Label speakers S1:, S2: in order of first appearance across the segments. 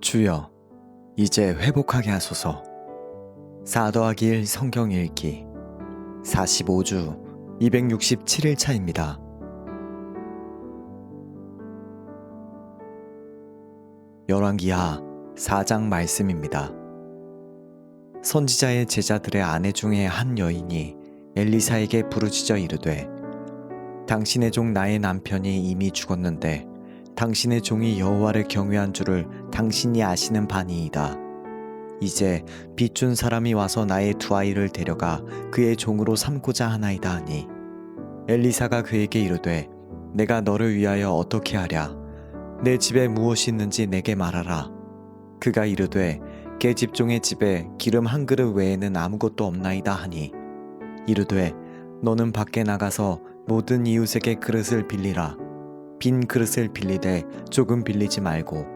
S1: 주여, 이제 회복하게 하소서. 4 더하기 1 성경 읽기 45주 267일 차입니다. 열왕기하 4장 말씀입니다. 선지자의 제자들의 아내 중에 한 여인이 엘리사에게 부르짖어 이르되 당신의 종 나의 남편이 이미 죽었는데 당신의 종이 여호와를 경외한 줄을 당신이 아시는 바니이다. 이제 빚준 사람이 와서 나의 두 아이를 데려가 그의 종으로 삼고자 하나이다 하니. 엘리사가 그에게 이르되 내가 너를 위하여 어떻게 하랴? 내 집에 무엇이 있는지 내게 말하라. 그가 이르되 계집종의 집에 기름 한 그릇 외에는 아무것도 없나이다 하니. 이르되 너는 밖에 나가서 모든 이웃에게 그릇을 빌리라. 빈 그릇을 빌리되 조금 빌리지 말고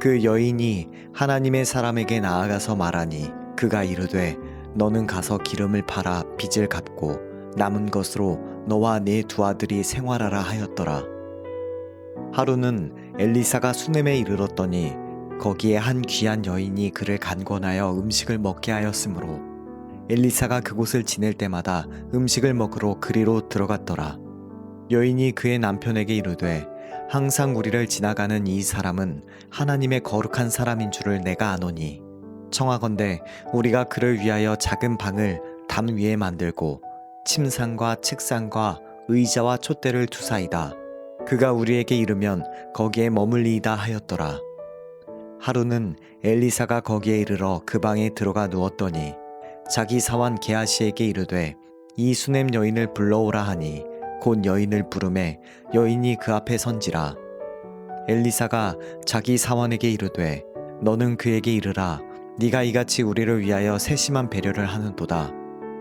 S1: 그 여인이 하나님의 사람에게 나아가서 말하니 그가 이르되 너는 가서 기름을 팔아 빚을 갚고 남은 것으로 너와 네 두 아들이 생활하라 하였더라. 하루는 엘리사가 수넴에 이르렀더니 거기에 한 귀한 여인이 그를 간권하여 음식을 먹게 하였으므로 엘리사가 그곳을 지낼 때마다 음식을 먹으러 그리로 들어갔더라. 여인이 그의 남편에게 이르되 항상 우리를 지나가는 이 사람은 하나님의 거룩한 사람인 줄을 내가 아노니 청하건대 우리가 그를 위하여 작은 방을 담 위에 만들고 침상과 책상과 의자와 촛대를 두사이다. 그가 우리에게 이르면 거기에 머물리이다 하였더라. 하루는 엘리사가 거기에 이르러 그 방에 들어가 누웠더니 자기 사환 게하시에게 이르되 이 수냄 여인을 불러오라 하니 곧 여인을 부르매 여인이 그 앞에 선지라. 엘리사가 자기 사원에게 이르되 너는 그에게 이르라. 네가 이같이 우리를 위하여 세심한 배려를 하는도다.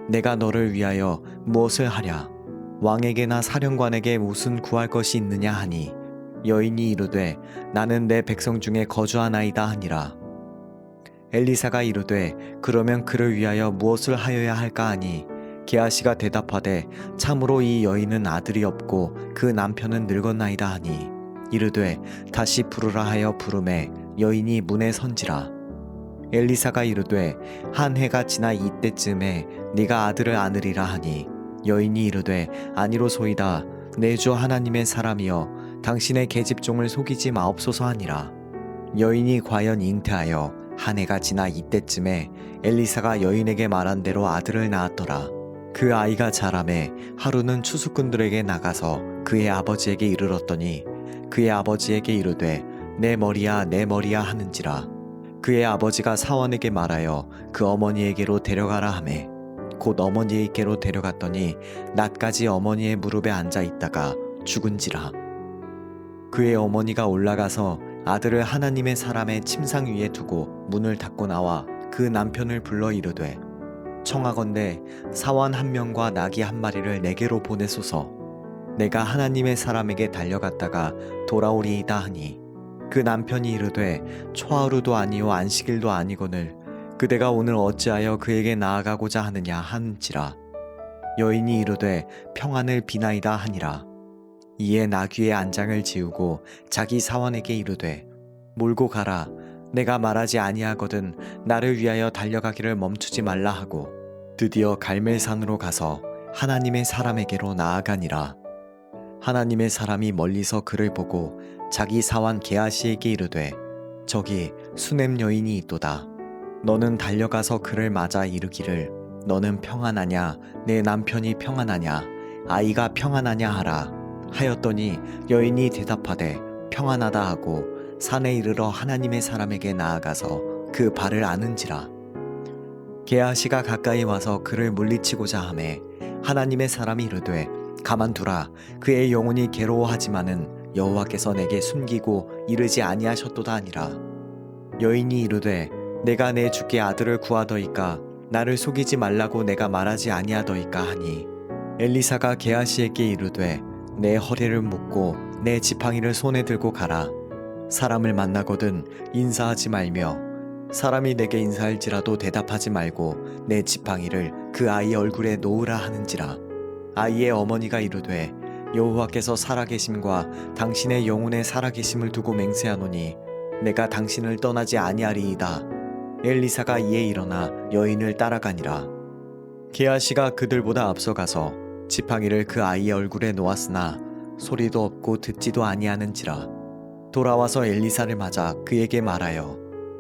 S1: 내가 너를 위하여 무엇을 하랴? 왕에게나 사령관에게 무슨 구할 것이 있느냐 하니? 여인이 이르되 나는 내 백성 중에 거주하나이다 하니라. 엘리사가 이르되 그러면 그를 위하여 무엇을 하여야 할까 하니 게하시가 대답하되 참으로 이 여인은 아들이 없고 그 남편은 늙었나이다 하니 이르되 다시 부르라 하여 부르매 여인이 문에 선지라. 엘리사가 이르되 한 해가 지나 이때쯤에 네가 아들을 안으리라 하니. 여인이 이르되 아니로소이다. 내 주 하나님의 사람이여 당신의 계집종을 속이지 마옵소서 하니라. 여인이 과연 잉태하여 한 해가 지나 이때쯤에 엘리사가 여인에게 말한 대로 아들을 낳았더라 그 아이가 자라매 하루는 추수꾼들에게 나가서 그의 아버지에게 이르렀더니 그의 아버지에게 이르되 내 머리야 내 머리야 하는지라. 그의 아버지가 사원에게 말하여 그 어머니에게로 데려가라 하매. 곧 어머니에게로 데려갔더니 낮까지 어머니의 무릎에 앉아 있다가 죽은지라. 그의 어머니가 올라가서 아들을 하나님의 사람의 침상 위에 두고 문을 닫고 나와 그 남편을 불러 이르되 청하건대 사원 한 명과 나귀 한 마리를 내게로 보내소서. 내가 하나님의 사람에게 달려갔다가 돌아오리이다 하니 그 남편이 이르되 초하루도 아니요 안식일도 아니거늘 그대가 오늘 어찌하여 그에게 나아가고자 하느냐 하는지라. 여인이 이르되 평안을 비나이다 하니라. 이에 나귀의 안장을 지우고 자기 사원에게 이르되 몰고 가라. 내가 말하지 아니하거든 나를 위하여 달려가기를 멈추지 말라 하고 드디어 갈멜산으로 가서 하나님의 사람에게로 나아가니라. 하나님의 사람이 멀리서 그를 보고 자기 사환 게하시에게 이르되 저기 수냄 여인이 있도다. 너는 달려가서 그를 맞아 이르기를 너는 평안하냐 내 남편이 평안하냐 아이가 평안하냐 하라 하였더니 여인이 대답하되 평안하다 하고 산에 이르러 하나님의 사람에게 나아가서 그 발을 아는지라 게하시가 가까이 와서 그를 물리치고자 하매 하나님의 사람이 이르되 가만두라. 그의 영혼이 괴로워하지만은 여호와께서 내게 숨기고 이르지 아니하셨도다 아니라. 여인이 이르되 내가 내 주께 아들을 구하더이까 나를 속이지 말라고 내가 말하지 아니하더이까 하니. 엘리사가 게하시에게 이르되 내 허리를 묶고 내 지팡이를 손에 들고 가라. 사람을 만나거든 인사하지 말며 사람이 내게 인사할지라도 대답하지 말고 내 지팡이를 그 아이 얼굴에 놓으라 하는지라. 아이의 어머니가 이르되 여호와께서 살아계심과 당신의 영혼의 살아계심을 두고 맹세하노니 내가 당신을 떠나지 아니하리이다. 엘리사가 이에 일어나 여인을 따라가니라. 게하시가 그들보다 앞서가서 지팡이를 그 아이의 얼굴에 놓았으나 소리도 없고 듣지도 아니하는지라. 돌아와서 엘리사를 맞아 그에게 말하여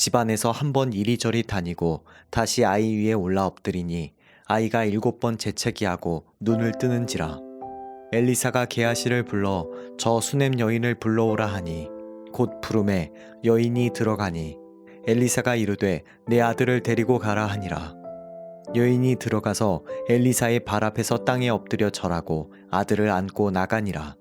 S1: 집안에서 한 번 이리저리 다니고 다시 아이 위에 올라 엎드리니 아이가 일곱 번 재채기하고 눈을 뜨는지라. 엘리사가 게하시를 불러 저 수냄 여인을 불러오라 하니 곧 부름에 여인이 들어가니 엘리사가 이르되 내 아들을 데리고 가라 하니라. 여인이 들어가서 엘리사의 발 앞에서 땅에 엎드려 절하고 아들을 안고 나가니라.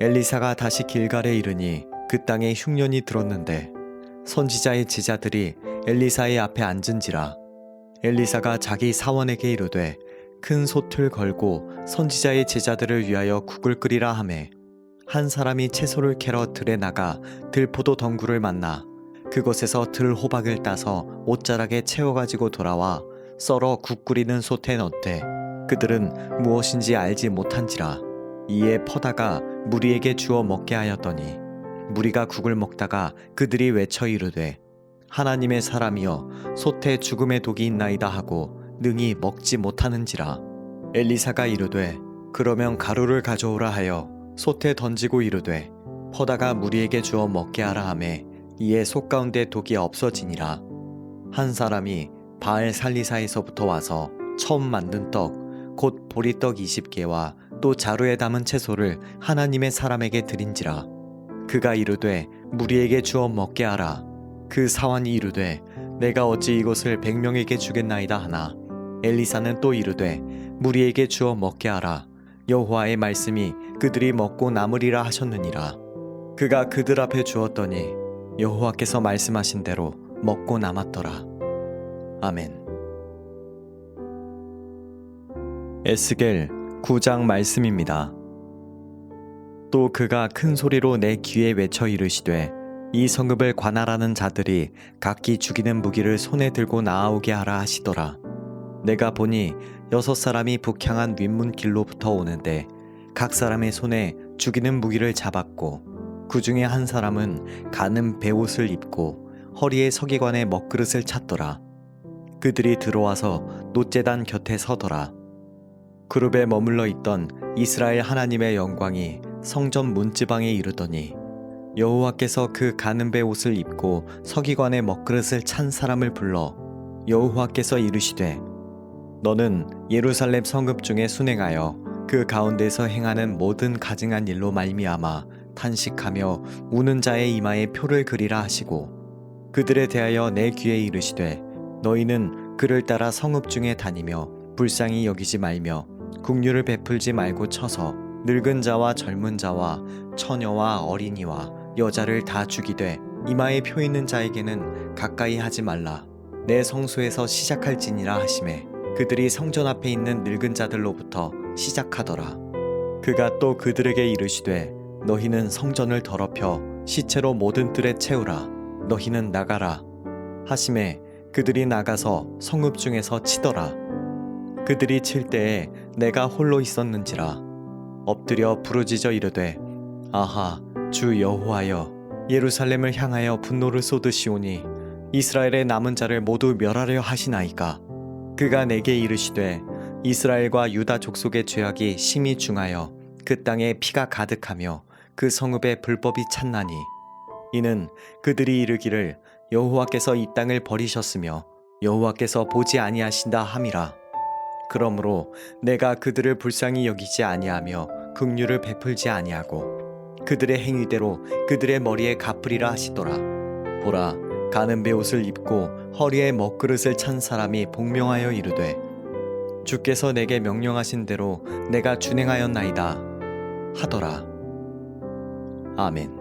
S1: 엘리사가 다시 길갈에 이르니 그 땅에 흉년이 들었는데 선지자의 제자들이 엘리사의 앞에 앉은지라 엘리사가 자기 사원에게 이르되 큰 솥을 걸고 선지자의 제자들을 위하여 국을 끓이라 하매 한 사람이 채소를 캐러 들에 나가 들포도 덩굴을 만나 그곳에서 들 호박을 따서 옷자락에 채워 가지고 돌아와 썰어 국 끓이는 솥에 넣되 그들은 무엇인지 알지 못한지라 이에 퍼다가 무리에게 주어 먹게 하였더니 무리가 국을 먹다가 그들이 외쳐 이르되 하나님의 사람이여 솥에 죽음의 독이 있나이다 하고 능히 먹지 못하는지라. 엘리사가 이르되 그러면 가루를 가져오라 하여 솥에 던지고 이르되 퍼다가 무리에게 주어 먹게 하라 하매 이에 솥 가운데 독이 없어지니라. 한 사람이 바알 살리사에서부터 와서 처음 만든 떡 곧 보리떡 20개와 또 자루에 담은 채소를 하나님의 사람에게 드린지라 그가 이르되 무리에게 주어 먹게 하라. 그 사환이 이르되 내가 어찌 이것을 백명에게 주겠나이다 하나? 엘리사는 또 이르되 무리에게 주어 먹게 하라. 여호와의 말씀이 그들이 먹고 남으리라 하셨느니라. 그가 그들 앞에 주었더니 여호와께서 말씀하신 대로 먹고 남았더라. 아멘. 에스겔 9장 말씀입니다. 또 그가 큰 소리로 내 귀에 외쳐 이르시되 이 성읍을 관할하는 자들이 각기 죽이는 무기를 손에 들고 나아오게 하라 하시더라. 내가 보니 여섯 사람이 북향한 윗문 길로부터 오는데 각 사람의 손에 죽이는 무기를 잡았고 그 중에 한 사람은 가는 베옷을 입고 허리에 서기관의 먹그릇을 찼더라. 그들이 들어와서 노제단 곁에 서더라. 그룹에 머물러 있던 이스라엘 하나님의 영광이 성전 문지방에 이르더니 여호와께서 그 가는 배 옷을 입고 서기관의 먹그릇을 찬 사람을 불러 여호와께서 이르시되 너는 예루살렘 성읍 중에 순행하여 그 가운데서 행하는 모든 가증한 일로 말미암아 탄식하며 우는 자의 이마에 표를 그리라 하시고 그들에 대하여 내 귀에 이르시되 너희는 그를 따라 성읍 중에 다니며 불쌍히 여기지 말며 국류를 베풀지 말고 쳐서 늙은 자와 젊은 자와 처녀와 어린이와 여자를 다 죽이되 이마에 표 있는 자에게는 가까이 하지 말라. 내 성소에서 시작할지니라 하심에 그들이 성전 앞에 있는 늙은 자들로부터 시작하더라. 그가 또 그들에게 이르시되 너희는 성전을 더럽혀 시체로 모든 뜰에 채우라. 너희는 나가라. 하심에 그들이 나가서 성읍 중에서 치더라. 그들이 칠 때에 내가 홀로 있었는지라 엎드려 부르짖어 이르되 아하 주 여호와여 예루살렘을 향하여 분노를 쏟으시오니 이스라엘의 남은 자를 모두 멸하려 하시나이까? 그가 내게 이르시되 이스라엘과 유다 족속의 죄악이 심히 중하여 그 땅에 피가 가득하며 그 성읍에 불법이 찼나니 이는 그들이 이르기를 여호와께서 이 땅을 버리셨으며 여호와께서 보지 아니하신다 함이라. 그러므로 내가 그들을 불쌍히 여기지 아니하며 긍휼을 베풀지 아니하고 그들의 행위대로 그들의 머리에 갚으리라 하시더라. 보라 가는 베옷을 입고 허리에 먹그릇을 찬 사람이 복명하여 이르되 주께서 내게 명령하신 대로 내가 준행하였나이다 하더라. 아멘.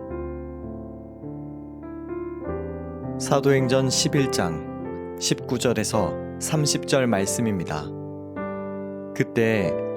S1: 사도행전 11장 19절에서 30절 말씀입니다. 그때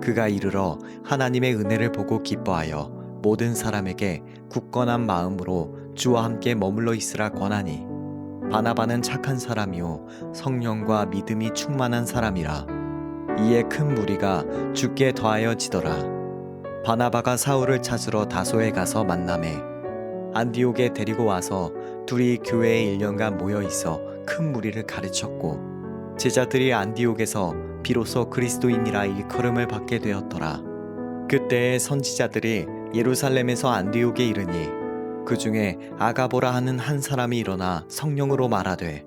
S1: 그가 이르러 하나님의 은혜를 보고 기뻐하여 모든 사람에게 굳건한 마음으로 주와 함께 머물러 있으라 권하니 바나바는 착한 사람이요 성령과 믿음이 충만한 사람이라. 이에 큰 무리가 주께 더하여지더라. 바나바가 사울을 찾으러 다소에 가서 만남에 안디옥에 데리고 와서 둘이 교회에 1년간 모여 있어 큰 무리를 가르쳤고 제자들이 안디옥에서 비로소 그리스도인이라 일컬음을 받게 되었더라. 그때의 선지자들이 예루살렘에서 안디옥에 이르니 그 중에 아가보라 하는 한 사람이 일어나 성령으로 말하되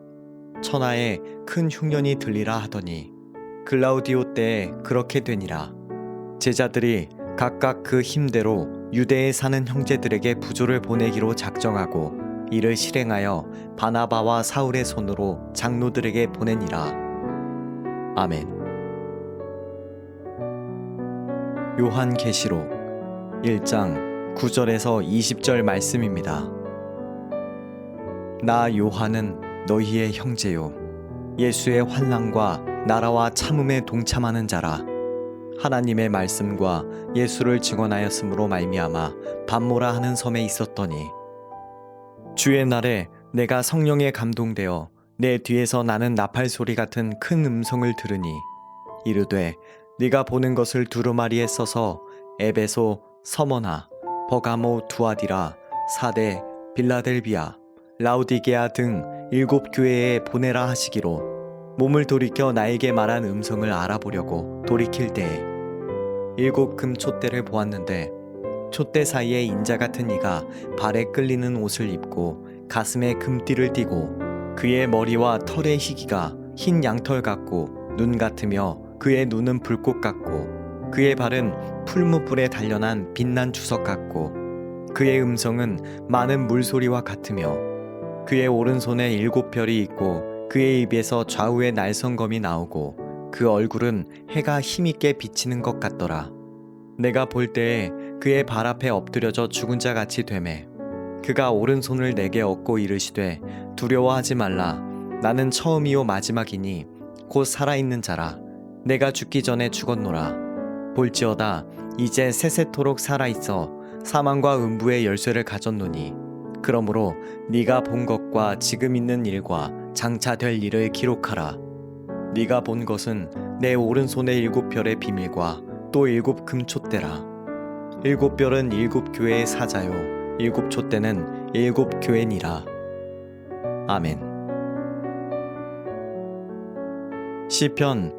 S1: 천하에 큰 흉년이 들리라 하더니 글라우디오 때에 그렇게 되니라. 제자들이 각각 그 힘대로 유대에 사는 형제들에게 부조를 보내기로 작정하고 이를 실행하여 바나바와 사울의 손으로 장로들에게 보내니라. 아멘. 요한계시록 1장 9절에서 20절 말씀입니다. 나 요한은 너희의 형제요 예수의 환난과 나라와 참음에 동참하는 자라 하나님의 말씀과 예수를 증언하였으므로 말미암아 반모라 하는 섬에 있었더니 주의 날에 내가 성령에 감동되어 내 뒤에서 나는 나팔 소리 같은 큰 음성을 들으니 이르되 네가 보는 것을 두루마리에 써서 에베소, 서머나, 버가모, 두아디라, 사대, 빌라델비아, 라우디게아 등 일곱 교회에 보내라 하시기로 몸을 돌이켜 나에게 말한 음성을 알아보려고 돌이킬 때에 일곱 금 촛대를 보았는데 촛대 사이에 인자 같은 이가 발에 끌리는 옷을 입고 가슴에 금띠를 띠고 그의 머리와 털의 희기가 흰 양털 같고 눈 같으며 그의 눈은 불꽃 같고 그의 발은 풀무불에 단련한 빛난 주석 같고 그의 음성은 많은 물소리와 같으며 그의 오른손에 일곱 별이 있고 그의 입에서 좌우에 날성검이 나오고 그 얼굴은 해가 힘있게 비치는 것 같더라. 내가 볼 때에 그의 발 앞에 엎드려져 죽은 자 같이 되매 그가 오른손을 내게 얻고 이르시되 두려워하지 말라 나는 처음이요 마지막이니 곧 살아있는 자라 내가 죽기 전에 죽었노라. 볼지어다 이제 세세토록 살아있어 사망과 음부의 열쇠를 가졌노니. 그러므로 네가 본 것과 지금 있는 일과 장차 될 일을 기록하라. 네가 본 것은 내 오른손의 일곱 별의 비밀과 또 일곱 금촛대라. 일곱 별은 일곱 교회의 사자요 일곱 촛대는 일곱 교회니라. 아멘. 시편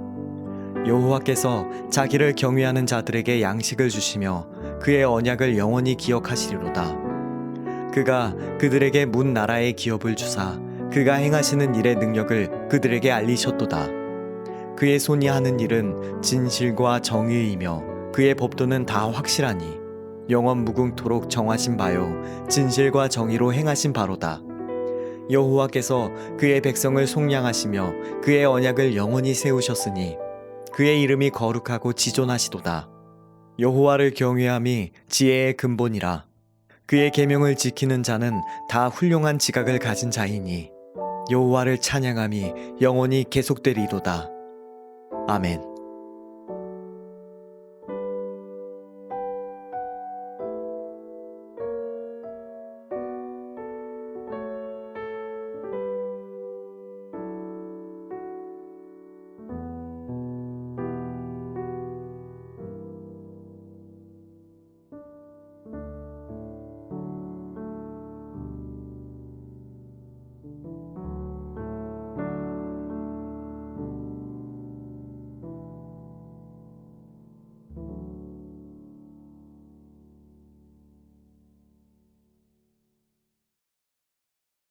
S1: 여호와께서 자기를 경외하는 자들에게 양식을 주시며 그의 언약을 영원히 기억하시리로다. 그가 그들에게 문 나라의 기업을 주사 그가 행하시는 일의 능력을 그들에게 알리셨도다. 그의 손이 하는 일은 진실과 정의이며 그의 법도는 다 확실하니 영원 무궁토록 정하신 바요 진실과 정의로 행하신 바로다. 여호와께서 그의 백성을 속량하시며 그의 언약을 영원히 세우셨으니 그의 이름이 거룩하고 지존하시도다. 여호와를 경외함이 지혜의 근본이라. 그의 계명을 지키는 자는 다 훌륭한 지각을 가진 자이니 여호와를 찬양함이 영원히 계속되리로다. 아멘.